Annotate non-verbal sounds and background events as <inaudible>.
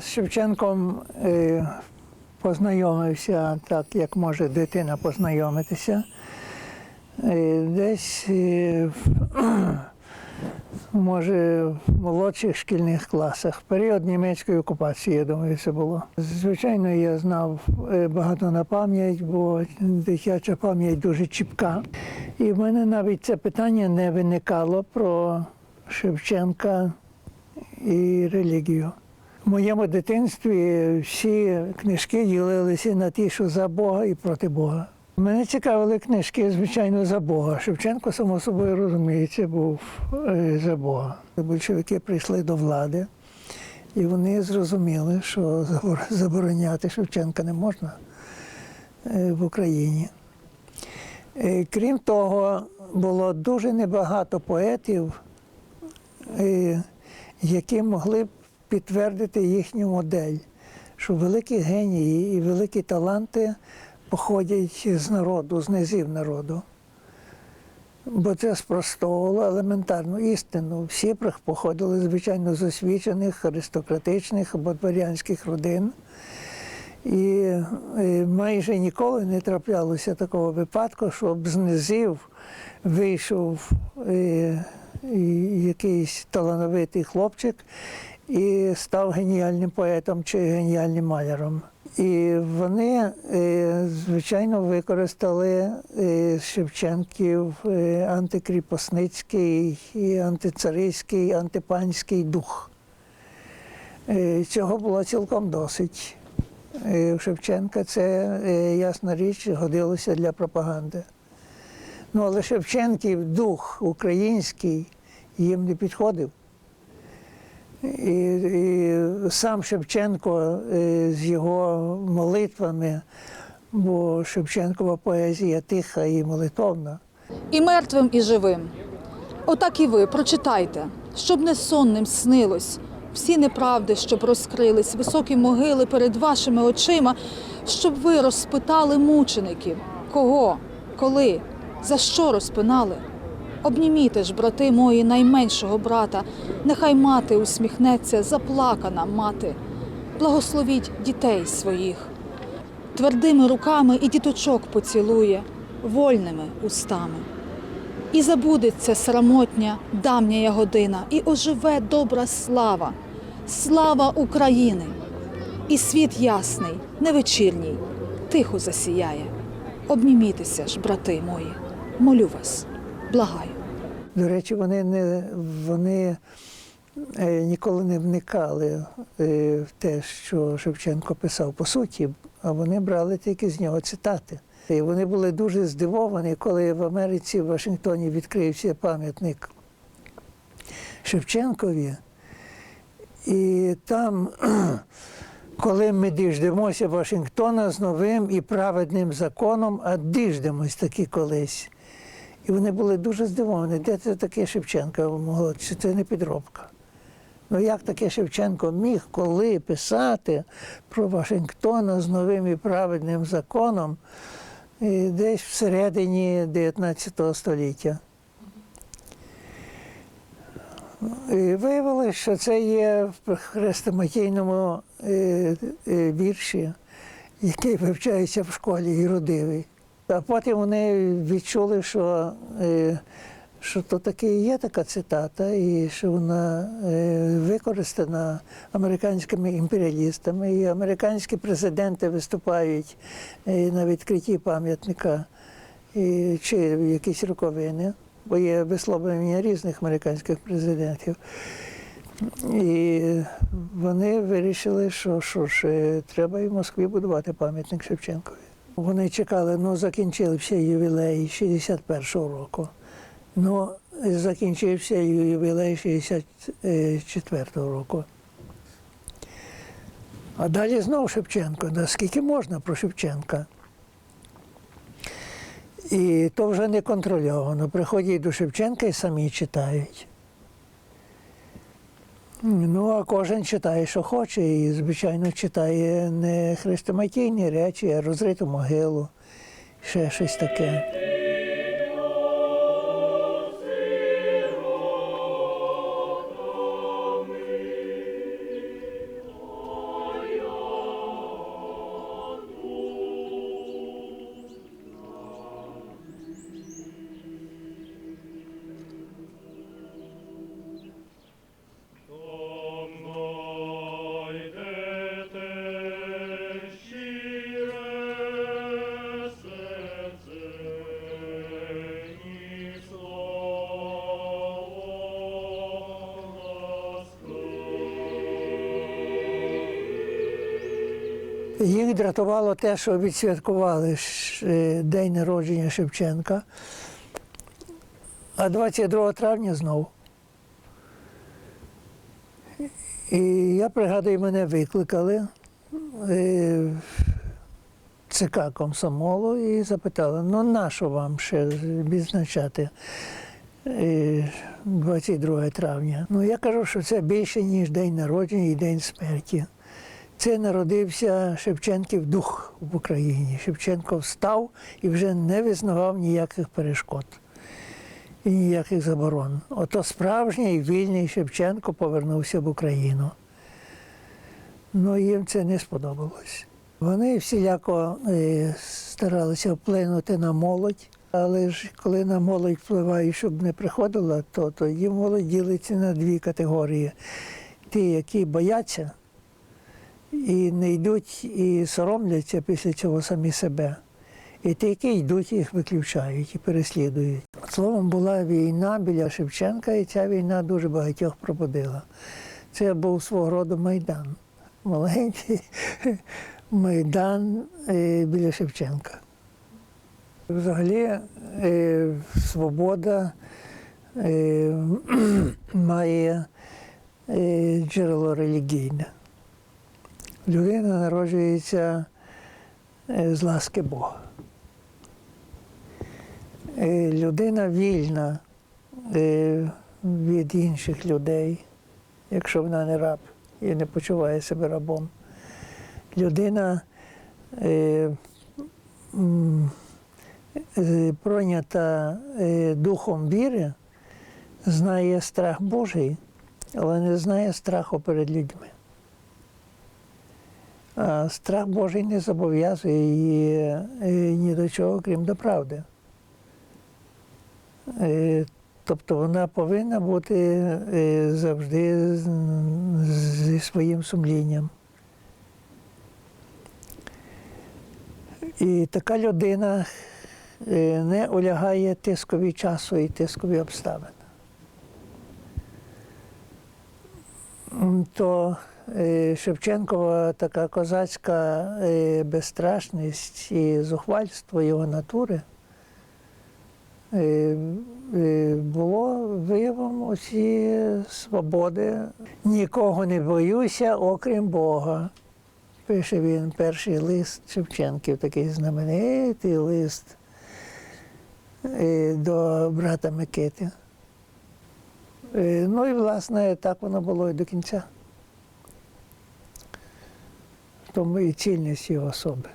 З Шевченком е, познайомився так, як може дитина познайомитися. Е, десь, е, може, в молодших шкільних класах. Період німецької окупації, я думаю, це було. Звичайно, я знав багато на пам'ять, бо дитяча пам'ять дуже чіпка. І в мене навіть це питання не виникало про Шевченка і релігію. В моєму дитинстві всі книжки ділилися на ті, що за Бога і проти Бога. Мене цікавили книжки, звичайно, за Бога. Шевченко, само собою розуміється, був е, за Бога. Большевики прийшли до влади, і вони зрозуміли, що забороняти Шевченка не можна е, в Україні. Е, Крім того, було дуже небагато поетів, які могли б підтвердити їхню модель, що великі генії і великі таланти походять з народу, з низів народу. Бо це спростовувало елементарну істину. Всі походили, звичайно, з освічених, аристократичних або дворянських родин. І майже ніколи не траплялося такого випадку, щоб з низів вийшов е, якийсь талановитий хлопчик і став геніальним поетом чи геніальним маляром. І вони, е, звичайно, використали е, Шевченків е, антикріпосницький, і антицаризький, антипанський дух. Цього було цілком досить. В Шевченка це, ясна річ, годилося для пропаганди. Ну, але Шевченків дух український їм не підходив. І, і сам Шевченко е, з його молитвами, бо Шевченкова поезія тиха і молитовна. І мертвим, і живим. Отак і ви прочитайте, щоб не сонним снилось. Всі неправди, щоб розкрились, високі могили перед вашими очима, щоб ви розпитали мучеників, кого, коли, за що розпинали. Обніміте ж, брати мої, найменшого брата, нехай мати усміхнеться, заплакана мати. Благословіть дітей своїх. Твердими руками і діточок поцілує, вольними устами. І забудеться срамотня давняя година, і оживе добра слава, слава України. І світ ясний, невечірній, тихо засіяє. Обнімітеся ж, брати мої, молю вас, благаю. До речі, вони не вони е, ніколи не вникали е, в те, що Шевченко писав по суті, а вони брали тільки з нього цитати. І вони були дуже здивовані, коли в Америці, в Вашингтоні відкрився пам'ятник Шевченкові. І там, <clears throat> коли ми діждемося Вашингтона з новим і праведним законом, а діждемось таки колись. І вони були дуже здивовані, де це таке Шевченко могло, чи це не підробка. Ну як таке Шевченко міг коли писати про Вашингтона з новим і праведним законом е, десь всередині 19 століття? І виявилося, що це є в хрестоматійному е, е, вірші, який вивчається в школі і родивий. А потім вони відчули, що, е, що то таки є така цитата, і що вона е, використана американськими імперіалістами, і американські президенти виступають е, на відкритті пам'ятника чи якісь роковини, бо є висловлення різних американських президентів. І вони вирішили, що, що ж, треба і в Москві будувати пам'ятник Шевченкові. Вони чекали, ну закінчився ювілей 61-го року. Ну, закінчився ювілей 64-го року. А далі знову Шевченко. Наскільки можна про Шевченка? І то вже не контрольовано. Приходять до Шевченка і самі читають. Ну, а кожен читає, що хоче, і, звичайно, читає не хрестоматійні речі, а розриту могилу, ще щось таке. Їх дратувало те, що відсвяткували е, день народження Шевченка, а 22 травня знову. І я пригадую, мене викликали е, ЦК комсомолу і запитали, ну нащо вам ще відзначати е, 22 травня? Ну я кажу, що це більше, ніж день народження і день смерті. Це народився Шевченків дух в Україні. Шевченко встав і вже не визнавав ніяких перешкод і ніяких заборон. Ото справжній вільний Шевченко повернувся в Україну. Ну, їм це не сподобалось. Вони всіляко е, старалися вплинути на молодь, але ж коли на молодь впливають, щоб не приходила, то тоді молодь ділиться на дві категорії: ті, які бояться і не йдуть і соромляться після цього самі себе. І ті, які йдуть, їх виключають і переслідують. Словом, була війна біля Шевченка, і ця війна дуже багатьох пробудила. Це був свого роду майдан. Маленький <laughs> майдан е, біля Шевченка. Взагалі, е, свобода е, <clears throat> має джерело релігійне. Людина народжується е, з ласки Бога. Е, Людина вільна е, від інших людей, якщо вона не раб і не почуває себе рабом. Людина пройнята духом віри, знає страх Божий, але не знає страху перед людьми. Страх Божий не зобов'язує її е, ні до чого, крім до правди. Е, Тобто вона повинна бути е, завжди зі своїм сумлінням. І така людина не улягає тискові часу і тискові обставин. М, То Шевченкова така козацька е, безстрашність і зухвальство його натури е, е, було виявом усі свободи. Нікого не боюся, окрім Бога. Пише він перший лист Шевченків, такий знаменитий лист е, до брата Микити. Е, Ну і, власне, так воно було і до кінця. Тому і цільність його особи.